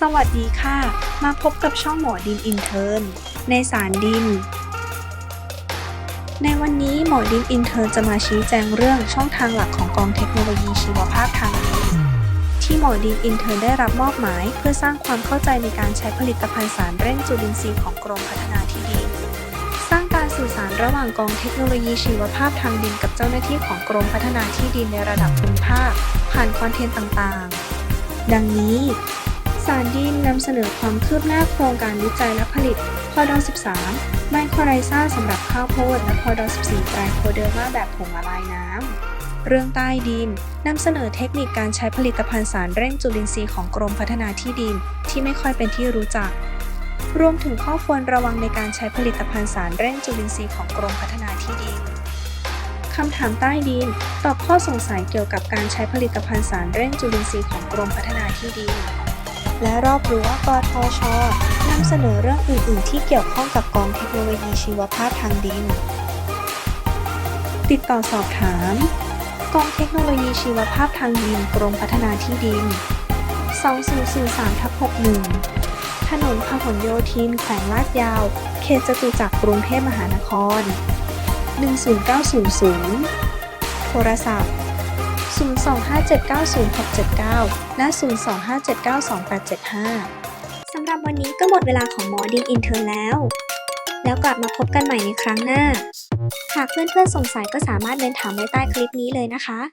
สวัสดีค่ะ มาพบกับช่องหมอดินอินเทอร์นในสารดิน ในวันนี้หมอดินอินเทอร์นจะมาชี้แจงเรื่องช่องทางหลักของกองเทคโนโลยีชีวภาพทางดิน ที่หมอดินอินเทอร์นได้รับมอบหมาย เพื่อสร้างความเข้าใจในการใช้ผลิตภัณฑ์สารเร่งจุลินทรีย์ของกรมพัฒนาที่ดิน สร้างการสื่อสารระหว่างกองเทคโนโลยีชีวภาพทางดิน กับเจ้าหน้าที่ของกรมพัฒนาที่ดินในระดับภูมิภาค ผ่านคอนเทนต์ต่างๆ ดังนี้ สารดินนำเสนอความคืบหน้าโครงการวิจัยและผลิตพอดอ13 ไมโครไรซ่าสำหรับข้าวโพด และพอดอ14แปลงโคเดอร์มาแบบผงละลายน้ำ เรื่องใต้ดินนำเสนอเทคนิคการใช้ผลิตภัณฑ์สารเร่งจุลินทรีย์ของกรมพัฒนาที่ดินที่ไม่ค่อยเป็นที่รู้จัก รวมถึงข้อควรระวังในการใช้ผลิตภัณฑ์สารเร่งจุลินทรีย์ของกรมพัฒนาที่ดินคำถามใต้ดิน ตอบข้อสงสัยเกี่ยวกับการใช้ผลิตภัณฑ์สารเร่งจุลินทรีย์ของกรมพัฒนาที่ดิน และรอบรั้วกทชนำเสนอเรื่องอื่น ๆ ที่เกี่ยวข้องกับกองเทคโนโลยีชีวภาพทางดิน ติดต่อสอบถาม กองเทคโนโลยีชีวภาพทางดินกรมพัฒนาที่ดิน 2043ทับ61 ถนนพหลโยธิน แขวงลาดยาว เขตจตุจักรกรุงเทพมหานคร 10900 โทรศัพท์ 025790679 และ 025792875 สำหรับวันนี้ก็หมดเวลาของหมอดีอินเทอร์แล้ว แล้วกลับมาพบกันใหม่ในครั้งหน้า หากเพื่อนๆสงสัยก็สามารถเมนถามไว้ใต้คลิปนี้เลยนะคะ